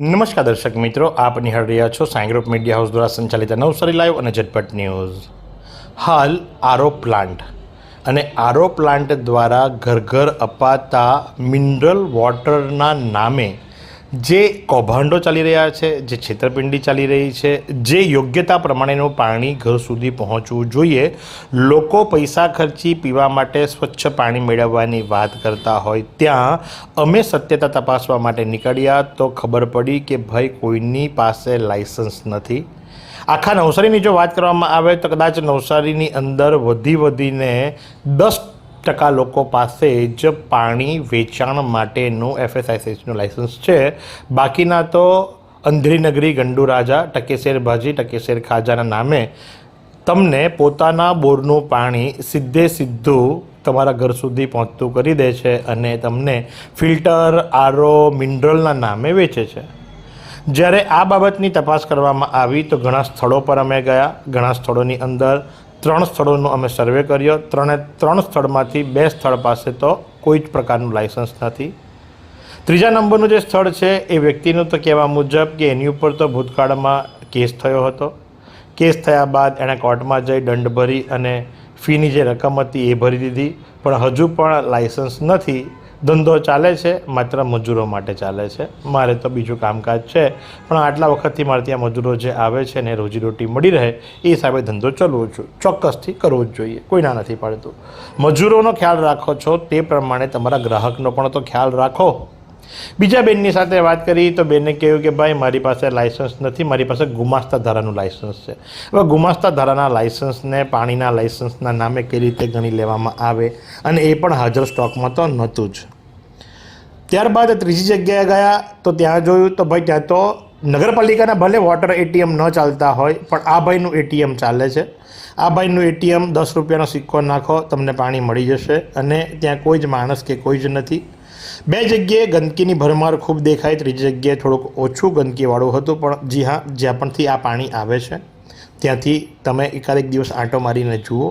નમસ્કાર દર્શક મિત્રો, આપ નિહાળ રહ્યા છો સાંઈ મીડિયા હાઉસ દ્વારા સંચાલિત નવસારી લાઈવ અને ઝટપટ ન્યૂઝ. હાલ આરો પ્લાન્ટ અને આરો પ્લાન્ટ દ્વારા ઘર ઘર અપાતા મિનરલ વોટરના નામે જે કૌભાંડો ચાલી રહ્યા છે, જે છેતરપિંડી ચાલી રહી છે, જે યોગ્યતા પ્રમાણેનું પાણી ઘર સુધી પહોંચવું જોઈએ, લોકો પૈસા ખર્ચી પીવા માટે સ્વચ્છ પાણી મેળવવાની વાત કરતા હોય ત્યાં અમે સત્યતા તપાસવા માટે નીકળ્યા તો ખબર પડી કે ભાઈ કોઈની પાસે લાયસન્સ નથી. આખા નવસારીની જો વાત કરવામાં આવે તો કદાચ નવસારીની અંદર વધી વધીને દસ ટકા લોકો પાસે જ પાણી વેચાણ માટેનું એફએસઆઈસીનું લાઇસન્સ છે. બાકીના તો અંધેરી નગરી ગંડુ રાજા ટકેશેર ભાજી ટકેશેર ખાજાના નામે તમને પોતાના બોરનું પાણી સીધે સીધું તમારા ઘર સુધી પહોંચતું કરી દે છે અને તમને ફિલ્ટર આરો મિનરલના નામે વેચે છે. જ્યારે આ બાબતની તપાસ કરવામાં આવી તો ઘણા સ્થળો પર અમે ગયા. ઘણા સ્થળોની અંદર ત્રણ સ્થળોનો અમે સર્વે કર્યો. ત્રણે, ત્રણ સ્થળમાંથી બે સ્થળ પાસે તો કોઈ જ પ્રકારનું લાઇસન્સ નથી. ત્રીજા નંબરનું જે સ્થળ છે એ વ્યક્તિનું તો કહેવા મુજબ કે એની ઉપર તો ભૂતકાળમાં કેસ થયો હતો. કેસ થયા બાદ એણે કોર્ટમાં જઈ દંડ ભરી અને ફીની જે રકમ હતી એ ભરી દીધી. પણ હજુ પણ લાઇસન્સ નથી. ધંધો ચાલે છે, માત્ર મજૂરો માટે ચાલે છે. મારે તો બીજું કામકાજ છે, પણ આટલા વખતથી મારે ત્યાં મજૂરો જે આવે છે ને રોજીરોટી મળી રહે, એ હિસાબે ધંધો ચલવો છું ચોક્કસથી કરવો જ જોઈએ, કોઈ ના નથી પાડતું. મજૂરોનો ખ્યાલ રાખો છો, તે પ્રમાણે તમારા ગ્રાહકનો પણ તો ખ્યાલ રાખો. બીજા બેનની સાથે વાત કરી, તો બેને કહ્યું કે ભાઈ, મારી પાસે લાઇસન્સ નથી, મારી પાસે ગુમાસ્તા ધારાનું લાઇસન્સ છે. હવે ગુમાસ્તા ધારાના લાઇસન્સને પાણીના લાઇસન્સના નામે કઈ રીતે ગણી લેવામાં આવે? અને એ પણ હાજર સ્ટોકમાં તો નહોતું જ. ત્યારબાદ ત્રીજી જગ્યાએ ગયા તો ત્યાં જોયું તો ભાઈ ત્યાં તો નગરપાલિકાના ભલે વોટર એટીએમ ન ચાલતા હોય, પણ આ ભાઈનું એટીએમ ચાલે છે. આ ભાઈનું એટીએમ દસ રૂપિયાનો સિક્કો નાખો, તમને પાણી મળી જશે અને ત્યાં કોઈ જ માણસ કે કોઈ જ નથી. બે જગ્યાએ ગંદકીની ભરમાર ખૂબ દેખાય, ત્રીજી જગ્યાએ થોડુંક ઓછું ગંદકીવાળું હતું, પણ જી હા, જ્યાં પણથી આ પાણી આવે છે, ત્યાંથી તમે એકાદ એક દિવસ આંટો મારીને જુઓ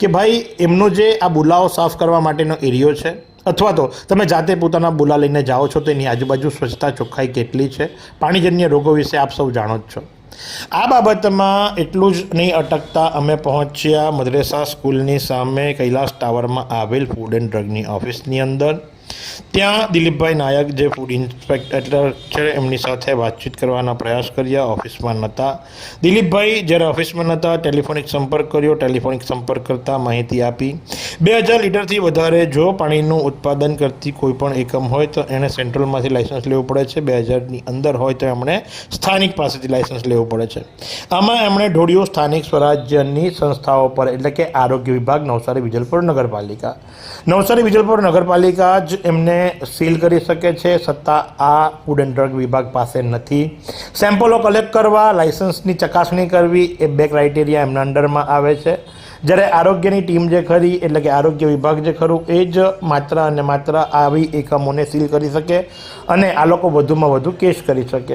કે ભાઈ એમનો જે આ બુલાવો સાફ કરવા માટેનો એરિયો છે અથવા તો તમે જાતે પોતાના બુલા લઈને જાઓ છો, તેની આજુબાજુ સ્વચ્છતા ચોખ્ખાઈ કેટલી છે? પાણીજન્ય રોગો વિશે આપ સૌ જાણો જ છો. આ બાબતમાં એટલું જ નહીં અટકતા અમે પહોંચ્યા મદ્રેસા સ્કૂલની સામે, કૈલાસ ટાવરમાં આવેલ ફૂડ એન્ડ ડ્રગની ઓફિસની અંદર. ત્યાં દિલીપભાઈ નાયક જે ફૂડ ઇન્સ્પેક્ટર છે, એમની સાથે વાતચીત કરવાના પ્રયાસ કર્યા, ઓફિસમાં નહોતા દિલીપભાઈ જ્યારે ઓફિસમાં નહોતા ટેલિફોનિક સંપર્ક કર્યો, ટેલિફોનિક સંપર્ક કરતાં માહિતી આપી. બે હજાર લીટરથી વધારે જો પાણીનું ઉત્પાદન કરતી કોઈ પણ એકમ હોય તો એણે સેન્ટ્રલમાંથી લાઇસન્સ લેવું પડે છે. બે હજારની અંદર હોય તો એમણે સ્થાનિક પાસેથી લાઇસન્સ લેવું પડે છે. આમાં એમણે ઢોળ્યું સ્થાનિક સ્વરાજ્યની સંસ્થાઓ પર એટલે કે આરોગ્ય વિભાગ, નવસારી વિજલપુર નગરપાલિકા. નવસારી વિજલપુર નગરપાલિકા જ એમને સીલ કરી શકે છે. સત્તા આ ફૂડ એન્ડ ડ્રગ વિભાગ પાસે નથી. સેમ્પલો કલેક્ટ કરવા લાઇસન્સની ચકાસણી કરવી એ બે ક્રાઇટેરિયા એમના અંડરમાં આવે છે. જ્યારે આરોગ્યની ટીમ જે ખરી, એટલે કે આરોગ્ય વિભાગ જે ખરું, એ જ માત્ર અને માત્ર આવી એકમોને સીલ કરી શકે અને આ લોકો વધુમાં વધુ કેસ કરી શકે.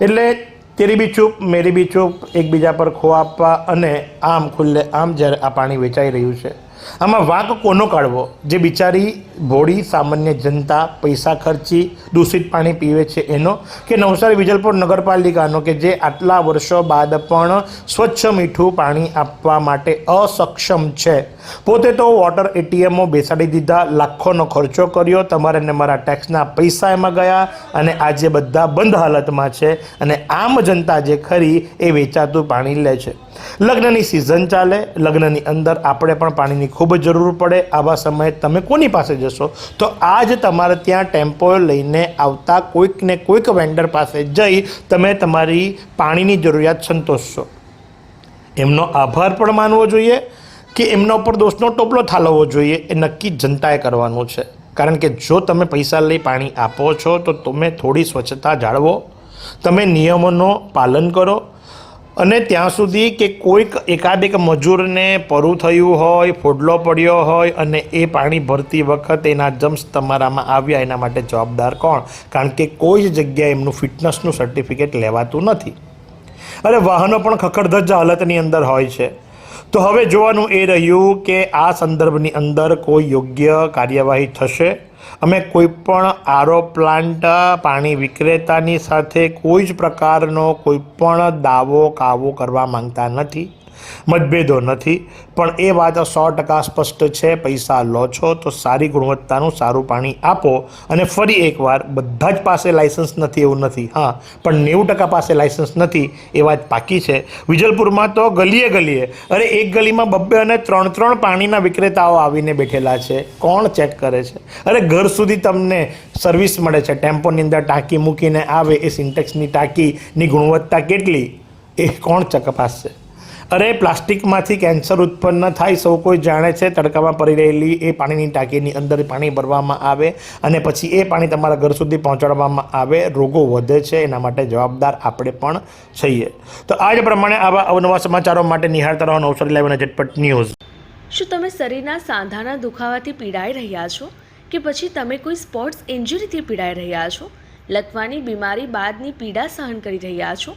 એટલે તેરી બી ચૂપ, મેરી બી ચૂપ, એકબીજા પર ખો આપવા અને આમ ખુલ્લે આમ જ્યારે આ પાણી વેચાઈ રહ્યું છે. આમાં વાંક કોનો કાઢવો? જે બિચારી ભોળી સામાન્ય જનતા, પૈસા ખર્ચી, દૂષિત પાણી પીવે છે એનો? કે નવસારી વિજલપુર નગરપાલિકાનો કે જે આટલા વર્ષો બાદ પણ સ્વચ્છ મીઠું પાણી આપવા માટે અસક્ષમ છે? પોતે તો વોટર એટીએમો બેસાડી દીધા, લાખોનો ખર્ચો કર્યો, તમારે ને મારા ટેક્સના પૈસા એમાં ગયા અને આજે બધા બંધ હાલતમાં છે અને આમ જનતા જે ખરી એ વેચાતું પાણી લે છે. લગ્નની સિઝન ચાલે, લગ્નની અંદર આપણે પણ પાણીની ખૂબ જરૂર પડે આવા સમયે તમે કોની પાસે જશો? તો આજ તમારે ત્યાં ટેમ્પો લઈને આવતા કોઈકને કોઈક વેન્ડર પાસે જઈ તમે તમારી પાણીની જરૂરિયાત સંતોષશો. એમનો આભાર પણ માનવો જોઈએ કે એમના ઉપર દોષનો ટોપલો ઠાલવવો જોઈએ, એ નક્કી જનતાએ કરવાનું છે. કારણ કે જો તમે પૈસા લઈ પાણી આપો છો, તો તમે થોડી સ્વચ્છતા જાળવો. તમે નિયમોનો પાલન કરો અને ત્યાં સુધી કે કોઈક એકાદ એક મજૂરને પરું થયું હોય, ફોડલો પડ્યો હોય અને એ પાણી ભરતી વખત એના જમ્સ તમારામાં આવ્યા, એના માટે જવાબદાર કોણ? કારણ કે કોઈ જ જગ્યાએ એમનું ફિટનેસનું સર્ટિફિકેટ લેવાતું નથી. અરે, વાહનો પણ ખખડધજ હાલતની અંદર હોય છે. તો હવે જોવાનું એ રહ્યું કે આ સંદર્ભની અંદર કોઈ યોગ્ય કાર્યવાહી થશે? અમે કોઈ પણ આરો પ્લાન્ટ, પાણી વિક્રેતાની સાથે કોઈ જ પ્રકારનો કોઈ પણ દાવો કાવો કરવા માંગતા નથી. મતભેદો નથી. પણ એ વાત સો ટકા સ્પષ્ટ છે. પૈસા લો છો તો સારી ગુણવત્તાનું સારું પાણી આપો અને ફરી એકવાર બધા જ પાસે લાઇસન્સ નથી એવું નથી. હા, પણ નેવું ટકા પાસે લાઇસન્સ નથી એ વાત પાકી છે. વિજલપુરમાં તો ગલીએ ગલીએ, અરે એક ગલીમાં બબ્બે અને ત્રણ ત્રણ પાણીના વિક્રેતાઓ આવીને બેઠેલા છે. કોણ ચેક કરે છે? અરે ઘર સુધી તમને સર્વિસ મળે છે. ટેમ્પોની અંદર ટાંકી મૂકીને આવે, એ સિન્ટેક્સની ટાંકીની ગુણવત્તા કેટલી? એ કોણ ચકપાસશે અરે, પ્લાસ્ટિકમાંથી કેન્સર ઉત્પન્ન થાય, સૌ કોઈ જાણે છે, તડકામાં પડી રહેલી એ પાણીની ટાંકીની અંદર પાણી ભરવામાં આવે અને પછી એ પાણી તમારા ઘર સુધી પહોંચાડવામાં આવે. રોગો વધે છે, એના માટે જવાબદાર આપણે પણ છીએ. તો આ જ પ્રમાણે આવા અવનવા સમાચારો માટે નિહાળતા રહો નવસારી લાઈવ અને ઝટપટ ન્યૂઝ. શું તમે શરીરના સાંધાના દુખાવાથી પીડાઈ રહ્યા છો? કે પછી તમે કોઈ સ્પોર્ટ્સ ઇન્જરીથી પીડાઈ રહ્યા છો? લકવાની બીમારી બાદની પીડા સહન કરી રહ્યા છો?